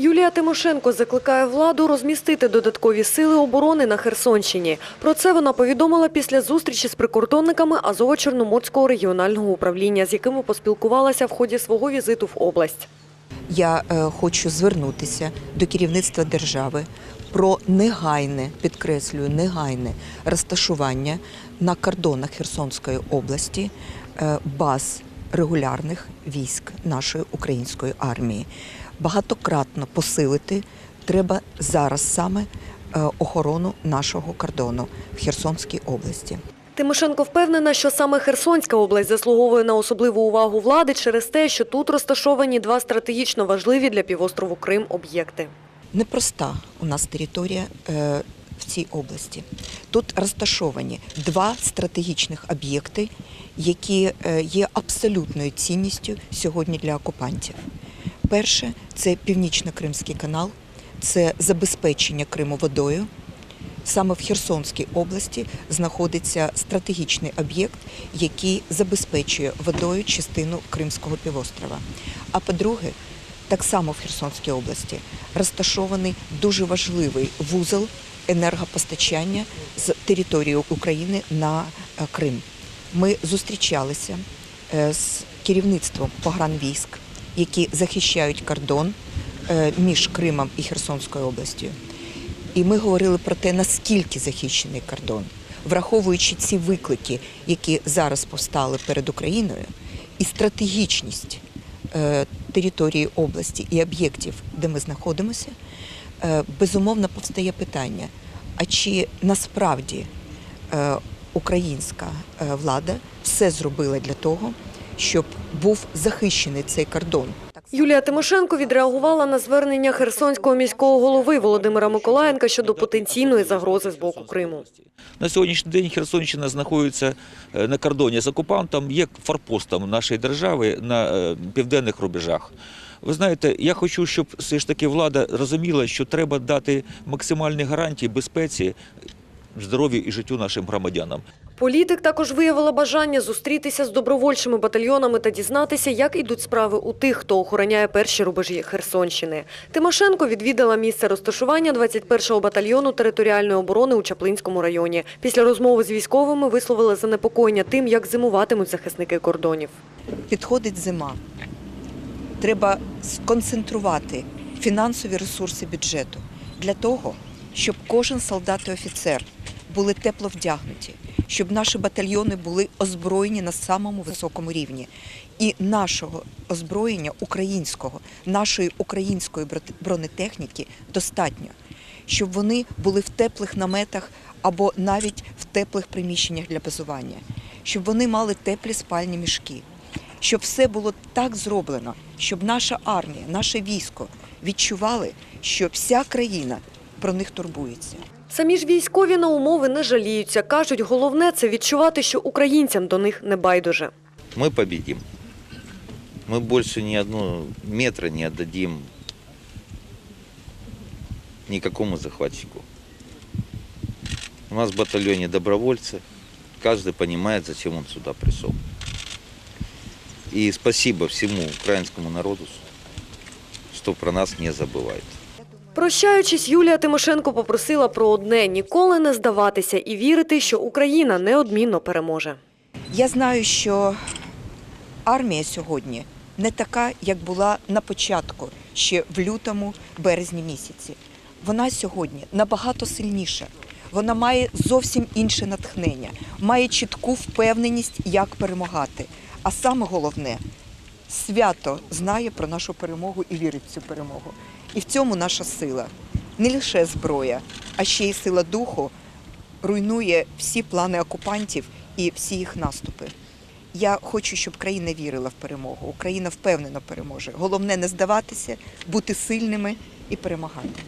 Юлія Тимошенко закликає владу розмістити додаткові сили оборони на Херсонщині. Про це вона повідомила після зустрічі з прикордонниками Азово-Чорноморського регіонального управління, з якими поспілкувалася в ході свого візиту в область. Я е, хочу звернутися до керівництва держави про негайне, підкреслюю, негайне розташування на кордонах Херсонської області е, баз регулярних військ нашої української армії. Багатократно посилити треба зараз саме е, охорону нашого кордону в Херсонській області. Тимошенко впевнена, що саме Херсонська область заслуговує на особливу увагу влади через те, що тут розташовані два стратегічно важливі для півострову Крим об'єкти. Непроста у нас територія е, в цій області. Тут розташовані два стратегічних об'єкти, які е, є абсолютною цінністю сьогодні для окупантів. Перше це Північно-Кримський канал, це забезпечення Криму водою. Саме в Херсонській області знаходиться стратегічний об'єкт, який забезпечує водою частину Кримського півострова. А по-друге, так само в Херсонській області розташований дуже важливий вузол енергопостачання з території України на е, Крим. Ми зустрічалися е, з керівництвом погранвійськ, які захищають кордон е, між Кримом і Херсонською областю. І ми говорили про те, наскільки захищений кордон, враховуючи ці виклики, які зараз повстали перед Україною, і стратегічність е, території області і об'єктів, де ми знаходимося, е, безумовно повстає питання: а чи насправді українська влада все зробила для того, щоб був захищений цей кордон? Юлія Тимошенко відреагувала на звернення херсонського міського голови Володимира Миколаєнка щодо потенційної загрози з боку Криму. На сьогоднішній день Херсонщина знаходиться е, на кордоні з окупантом, є форпостом нашої держави на е, південних рубежах. Ви знаєте, я хочу, щоб все ж таки влада розуміла, що треба дати максимальні гарантії безпеці, здоров'ю і життю нашим громадянам. Політик також виявила бажання зустрітися з добровольчими батальйонами та дізнатися, як ідуть справи у тих, хто охороняє перші рубежі Херсонщини. Тимошенко відвідала місце розташування 21-го батальйону територіальної оборони у Чаплинському районі. Після розмови з військовими висловили занепокоєння тим, як зимуватимуть захисники кордонів. Підходить зима. Треба сконцентрувати фінансові ресурси бюджету для того, щоб кожен солдат і офіцер були тепло вдягнуті, щоб наші батальйони були озброєні на самому високому рівні. І нашого озброєння українського, нашої української бронетехніки достатньо, щоб вони були в теплих наметах або навіть в теплих приміщеннях для базування, щоб вони мали теплі спальні мішки щоб все було так зроблено, щоб наша армія, наше військо відчували, що вся країна про них турбується. Самі ж військові на умови не жаліються. Кажуть, головне – це відчувати, що українцям до них не байдуже. мы победим. Мы больше ни одного метра не отдадим никакому захватчику. У нас в батальоне добровольцы. Каждый понимает, зачем он сюда пришел. И спасибо всему украинскому народу, что про нас не забывает. Прощаючись, Юлія Тимошенко попросила про одне – ніколи не здаватися і вірити, що Україна неодмінно переможе. Я знаю, що армія сьогодні не така, як була на початку, ще в лютому, березні місяці. Вона сьогодні набагато сильніша. Вона має зовсім інше натхнення, має чітку впевненість, як перемагати. А саме головне, свято знає про нашу перемогу і вірить в цю перемогу. І в цьому наша сила. Не лише зброя, а ще й сила духу руйнує всі плани окупантів і всі їх наступи. Я хочу, щоб країна вірила в перемогу. Україна впевнено переможе. Головне не здаватися, бути сильними і перемагати.